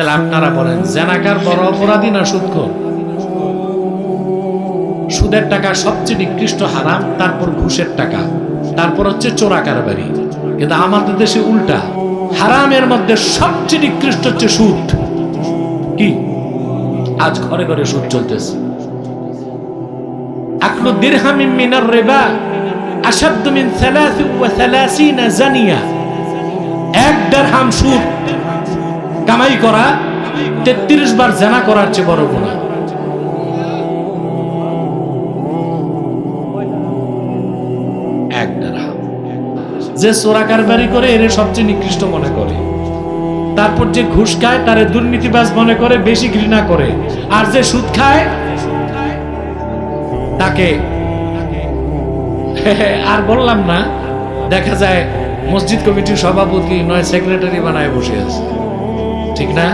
তাহলে আপনারা বলেন, জেনাকার বড় অপরাধী না সুদখোর সুদের টাকা সবচেয়ে নিকৃষ্ট হারাম, তারপর ঘুষের টাকা, তারপর হচ্ছে চোরা কারবারি। কিন্তু আমাদের দেশে উল্টা। হারামের মধ্যে সবচেয়ে নিকৃষ্ট হচ্ছে সুদ। কি? আজ ঘরে ঘরে সুদ চলতেছে। আকলু দিরহামিন মিনার রেবা, আশাদ্দু মিন সালাসি ওয়া সালাসিনা জানিয়া। এক দেড়হাম সুদ কামাই করা, তেত্রিশ বার জানা করার চেয়ে বড় গুণা যে চোরা কারবারি করে, এর সবচেয়ে নিকৃষ্ট মনে করে। তারপর যে ঘুষ খায়, তারে দুর্নীতিবাজ মনে করে, বেশি ঘৃণা করে। আর যে সুদ খায়, তাকে আর বললাম না, দেখা যায় মসজিদ কমিটির সভাপতি নয়, সেক্রেটারি বানায় বসে আছে। ঠিক না